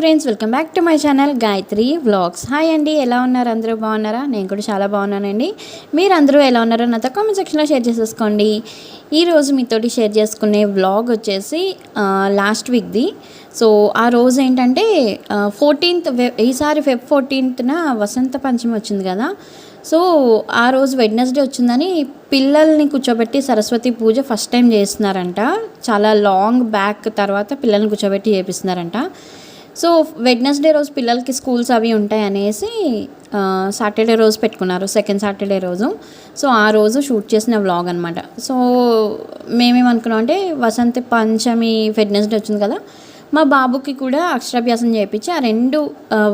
Friends welcome back to my channel Gayatri vlogs. Hi అండి ఎలా ఉన్నారు? అందరూ బాగున్నారా? నేను కూడా చాలా బాగున్నానండి. మీరు అందరూ ఎలా ఉన్నారో నాతో కామెంట్ సెక్షన్లో షేర్ చేసేసుకోండి. ఈరోజు మీతోటి షేర్ చేసుకునే వ్లాగ్ వచ్చేసి లాస్ట్ వీక్ది సో ఆ రోజు ఏంటంటే ఫోర్టీన్త్ ఈసారి ఫెబ్ ఫోర్టీన్త్న వసంత పంచమి వచ్చింది కదా. సో ఆ రోజు వెడ్నెస్డే వచ్చిందని పిల్లల్ని కూర్చోబెట్టి సరస్వతి పూజ ఫస్ట్ టైం చేస్తున్నారంట. చాలా లాంగ్ బ్యాక్ తర్వాత పిల్లల్ని కూర్చోబెట్టి చేపిస్తున్నారంట. సో వెడ్నెస్డే రోజు పిల్లలకి స్కూల్స్ అవి ఉంటాయి అనేసి సాటర్డే రోజు పెట్టుకున్నారు సెకండ్ సాటర్డే రోజు. సో ఆ రోజు షూట్ చేసిన వ్లాగ్ అనమాట సో మేమేమనుకున్నాం అంటే వసంత పంచమి వెడ్నెస్డే వచ్చింది కదా మా బాబుకి కూడా అక్షరాభ్యాసం చేయించి ఆ రెండు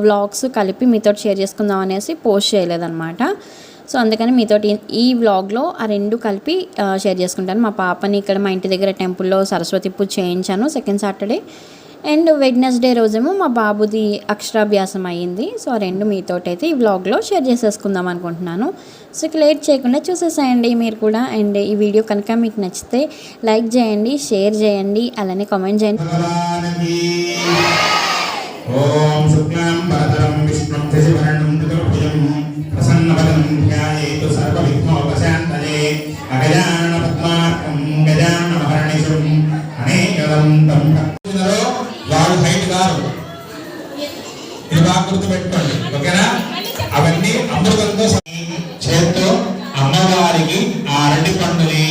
వ్లాగ్స్ కలిపి మీతో షేర్ చేసుకుందాం అనేసి పోస్ట్ చేయలేదన్నమాట. సో అందుకని మీతో ఈ వ్లాగ్లో ఆ రెండు కలిపి షేర్ చేసుకుంటాను. మా పాపని ఇక్కడ మా ఇంటి దగ్గర టెంపుల్లో సరస్వతి పూజ చేయించాను సెకండ్ సాటర్డే. అండ్ వెడ్నెస్డే రోజేమో మా బాబుది అక్షరాభ్యాసం అయ్యింది. సో ఆ రెండు మీతోటి అయితే ఈ వ్లాగ్లో షేర్ చేసేసుకుందాం అనుకుంటున్నాను. సో ఇక లేట్ చేయకుండా చూసేసేయండి మీరు కూడా. అండ్ ఈ వీడియో కనుక మీకు నచ్చితే లైక్ చేయండి షేర్ చేయండి అలానే కామెంట్ చేయండి. ఓం శుక్లాం విష్ణుం చతుర్భుజం ధ్యాయేతు అగజానన పద్మార్కం గజానన అనేకదం తం గుర్తుపెట్టుకోండి. ఓకేనా? అవన్నీ అమృతంతో స- చేత్తో అమ్మవారికి ఆ అరటి పండుని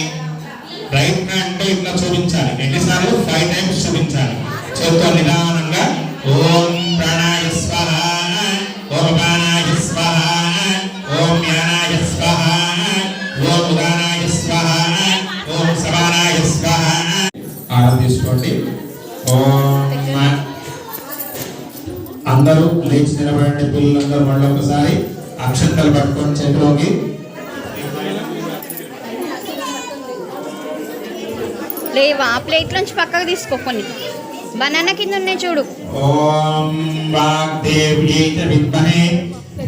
రైట్ హ్యాండ్తో ఇట్లా చూపించాలి. ఎన్నిసార్లు? ఫైవ్ టైమ్స్ చూపించాలి. చేతితో నిదానంగా ఓం ప్రాణాయ స్వహ ఓం ప్రాణాయ స్వహ ఓం జ్ఞానాయ స్వహ ఓం ఉదానాయ స్వహ ఓం సమానాయ స్వహ. ఆరం తీసుకోండి. ఓం అందరూ లేచి నిలబడండి పిల్లలందరూ మళ్ళీ ఒకసారి అక్షంతలు పట్టుకొని చేతిలోకి. లేవా ఆ ప్లేట్ నుంచి పక్కకు తీసుకో కొన్ని. బనానా కింద ఉన్నాయి చూడు. ఓం వాగ్దేవ్యై చ విద్మహే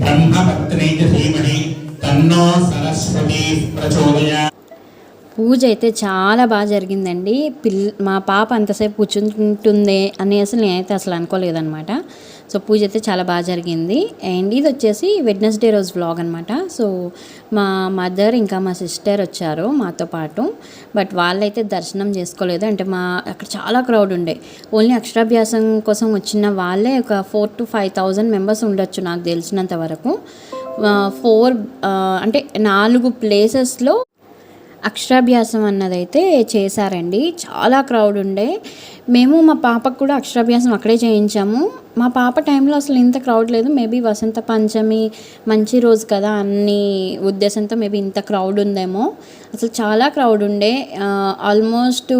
బ్రహ్మపత్నే చ ధీమహి తన్నో సరస్వతి ప్రచోదయాత్ పూజ అయితే చాలా బాగా జరిగిందండి. పిల్ మా పాప అంతసేపు కూర్చుంటుంది అని అసలు నేనైతే అసలు అనుకోలేదనమాట సో పూజ అయితే చాలా బాగా జరిగింది. అండ్ ఇది వచ్చేసి వెడ్నెస్డే రోజు వ్లాగ్ అనమాట సో మా మదర్ ఇంకా మా సిస్టర్ వచ్చారు మాతో పాటు. బట్ వాళ్ళైతే దర్శనం చేసుకోలేదు. అంటే మా అక్కడ చాలా క్రౌడ్ ఉండే. ఓన్లీ అక్షరాభ్యాసం కోసం వచ్చిన వాళ్ళే ఒక four two five thousand members ఉండొచ్చు నాకు తెలిసినంత వరకు. ఫోర్ అంటే నాలుగు ప్లేసెస్లో అక్షరాభ్యాసం అన్నదైతే చేశారండి. చాలా క్రౌడ్ ఉండే. మేము మా పాపకు కూడా అక్షరాభ్యాసం అక్కడే చేయించాము. మా పాప టైంలో అసలు ఇంత క్రౌడ్ లేదు. మేబీ వసంత పంచమి మంచి రోజు కదా అన్ని ఉద్దేశంతో మేబీ ఇంత క్రౌడ్ ఉందేమో. అసలు చాలా క్రౌడ్ ఉండే. ఆల్మోస్ట్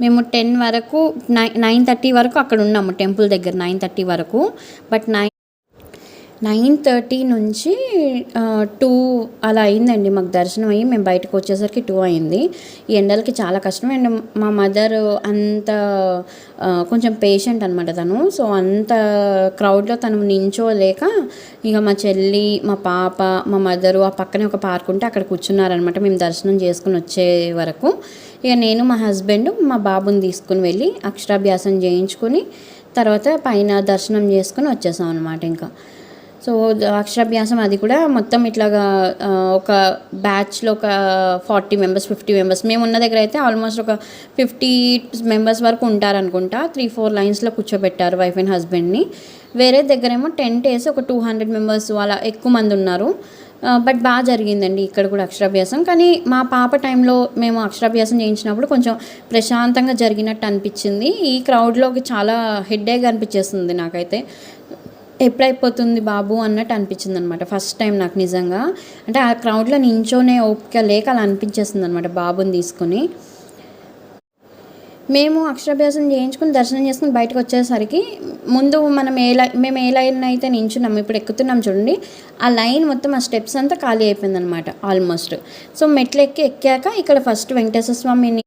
మేము టెన్ వరకు నైన్ నైన్ థర్టీ వరకు అక్కడ ఉన్నాము టెంపుల్ దగ్గర నైన్ థర్టీ వరకు. బట్ నైన్ నైన్ థర్టీ నుంచి టూ అలా అయిందండి మాకు దర్శనం అయ్యి మేము బయటకు వచ్చేసరికి టూ అయింది. ఈ ఎండలకి చాలా కష్టం. అండ్ మా మదర్ అంత కొంచెం పేషెంట్ అనమాట తను. సో అంత క్రౌడ్లో తను నించోలేక ఇక మా చెల్లి మా పాప మా మదరు ఆ పక్కనే ఒక పార్క్ ఉంటే అక్కడ కూర్చున్నారనమాట మేము దర్శనం చేసుకుని వచ్చే వరకు. ఇక నేను మా హస్బెండ్ మా బాబుని తీసుకుని వెళ్ళి అక్షరాభ్యాసం చేయించుకొని తర్వాత పైన దర్శనం చేసుకుని వచ్చేసాం అనమాట ఇంకా. సో అక్షరాభ్యాసం అది కూడా మొత్తం ఇట్లాగా ఒక బ్యాచ్లో ఒక ఫార్టీ మెంబర్స్ ఫిఫ్టీ మెంబర్స్. మేము ఉన్న దగ్గర అయితే ఆల్మోస్ట్ ఒక ఫిఫ్టీ మెంబర్స్ వరకు ఉంటారనుకుంటా. త్రీ ఫోర్ లైన్స్లో కూర్చోబెట్టారు వైఫ్ అండ్ హస్బెండ్ని. వేరే దగ్గరేమో టెన్ డేస్ ఒక టూ హండ్రెడ్ మెంబర్స్ అలా ఎక్కువ మంది ఉన్నారు. బట్ బాగా జరిగిందండి ఇక్కడ కూడా అక్షరాభ్యాసం. కానీ మా పాప టైంలో మేము అక్షరాభ్యాసం చేయించినప్పుడు కొంచెం ప్రశాంతంగా జరిగినట్టు అనిపించింది. ఈ క్రౌడ్లోకి చాలా హెడ్ఏక్ అనిపించేస్తుంది నాకైతే. ఎప్పుడైపోతుంది బాబు అన్నట్టు అనిపించింది అనమాట ఫస్ట్ టైం నాకు నిజంగా. అంటే ఆ క్రౌడ్లో నించోనే ఓపిక లేక అలా అనిపించేస్తుంది అనమాట బాబుని తీసుకుని. మేము అక్షరాభ్యాసం చేయించుకుని దర్శనం చేసుకుని బయటకు వచ్చేసరికి ముందు మనం ఏ లై మేము ఏ లైన్ అయితే నించున్నాం ఇప్పుడు ఎక్కుతున్నాం చూడండి ఆ లైన్ మొత్తం ఆ స్టెప్స్ అంతా ఖాళీ అయిపోయింది అనమాట ఆల్మోస్ట్. సో మెట్లు ఎక్కి ఎక్కాక ఇక్కడ ఫస్ట్ వెంకటేశ్వర స్వామిని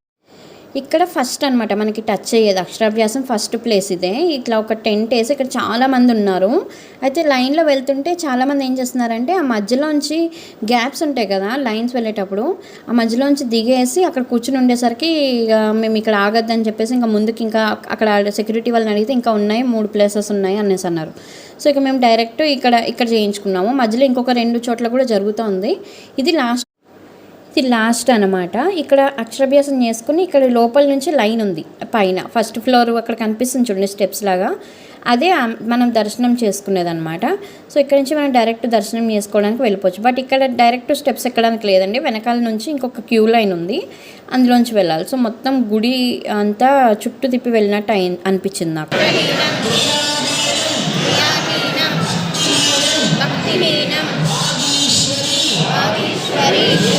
ఇక్కడ ఫస్ట్ అనమాట మనకి టచ్ అయ్యేది. అక్షరాభ్యాసం ఫస్ట్ ప్లేస్ ఇదే. ఇట్లా ఒక టెంట్ వేసి ఇక్కడ చాలామంది ఉన్నారు. అయితే లైన్లో వెళ్తుంటే చాలామంది ఏం చేస్తున్నారంటే ఆ మధ్యలోంచి గ్యాప్స్ ఉంటాయి కదా లైన్స్ వెళ్ళేటప్పుడు ఆ మధ్యలోంచి దిగేసి అక్కడ కూర్చుని ఉండేసరికి ఇక మేము ఇక్కడ ఆగద్దని చెప్పేసి ఇంకా ముందుకు ఇంకా అక్కడ సెక్యూరిటీ వాళ్ళని అడిగితే ఇంకా ఉన్నాయి మూడు ప్లేసెస్ ఉన్నాయి అనేసి అన్నారు. సో ఇక మేము డైరెక్ట్ ఇక్కడ ఇక్కడ చేయించుకున్నాము. మధ్యలో ఇంకొక రెండు చోట్ల కూడా జరుగుతోంది. ఇది లాస్ట్ ఇది లాస్ట్ అనమాట ఇక్కడ అక్షరాభ్యాసం చేసుకుని ఇక్కడ లోపల నుంచి లైన్ ఉంది పైన. ఫస్ట్ ఫ్లోర్ అక్కడ కనిపిస్తుంది చూడండి స్టెప్స్ లాగా. అదే మనం దర్శనం చేసుకునేది అనమాట సో ఇక్కడ నుంచి మనం డైరెక్ట్ దర్శనం చేసుకోవడానికి వెళ్ళిపోవచ్చు. బట్ ఇక్కడ డైరెక్ట్ స్టెప్స్ ఎక్కడానికి లేదండి. వెనకాల నుంచి ఇంకొక క్యూ లైన్ ఉంది. అందులోంచి వెళ్ళాలి. సో మొత్తం గుడి అంతా చుట్టూ తిప్పి వెళ్ళినట్టు అయి అనిపించింది నాకు. జ్ఞానీనం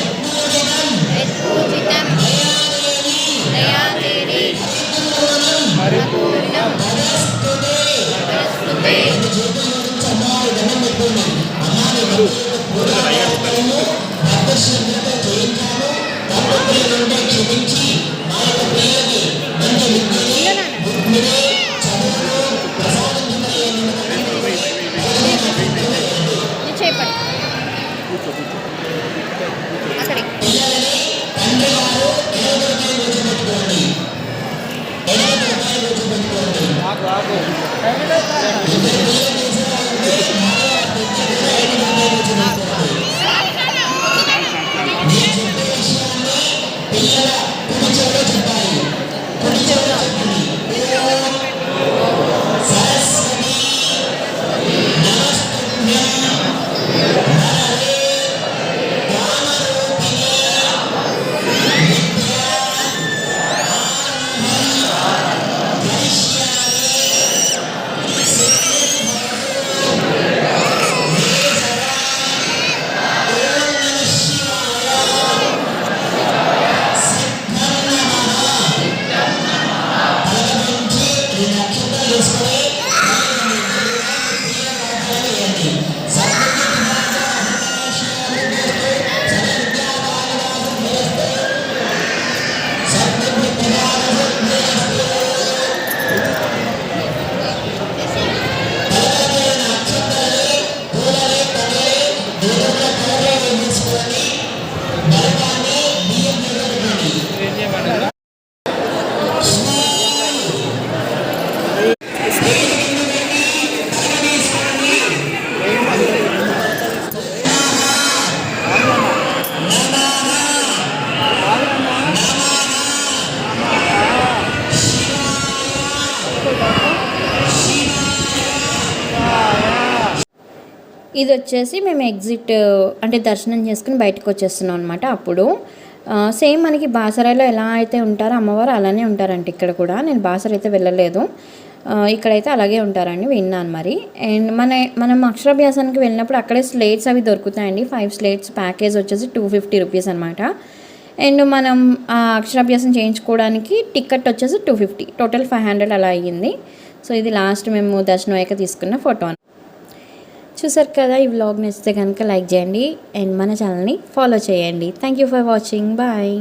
Amém. ఇది వచ్చేసి మేము ఎగ్జిట్ అంటే దర్శనం చేసుకుని బయటకు వచ్చేస్తున్నాం అనమాట అప్పుడు. సేమ్ మనకి బాసరాలో ఎలా అయితే ఉంటారో అమ్మవారు అలానే ఉంటారంట ఇక్కడ కూడా. నేను బాసర అయితే వెళ్ళలేదు. ఇక్కడైతే అలాగే ఉంటారండి విన్నాను మరి. అండ్ మన మనం అక్షరాభ్యాసానికి వెళ్ళినప్పుడు అక్కడే స్లేట్స్ అవి దొరుకుతాయండి. ఫైవ్ స్లేట్స్ ప్యాకేజ్ వచ్చేసి టూ ఫిఫ్టీ రూపీస్ అనమాట అండ్ మనం ఆ అక్షరాభ్యాసం చేయించుకోవడానికి టికెట్ వచ్చేసి two fifty. Total five hundred అలా అయ్యింది. సో ఇది లాస్ట్ మేము దర్శనం అయ్యాక తీసుకున్న ఫోటో చూసారు కదా ఈ వ్లాగ్ నచ్చితే కనుక లైక్ చేయండి అండ్ మన ఛానల్ని ఫాలో చేయండి. Thank you for watching bye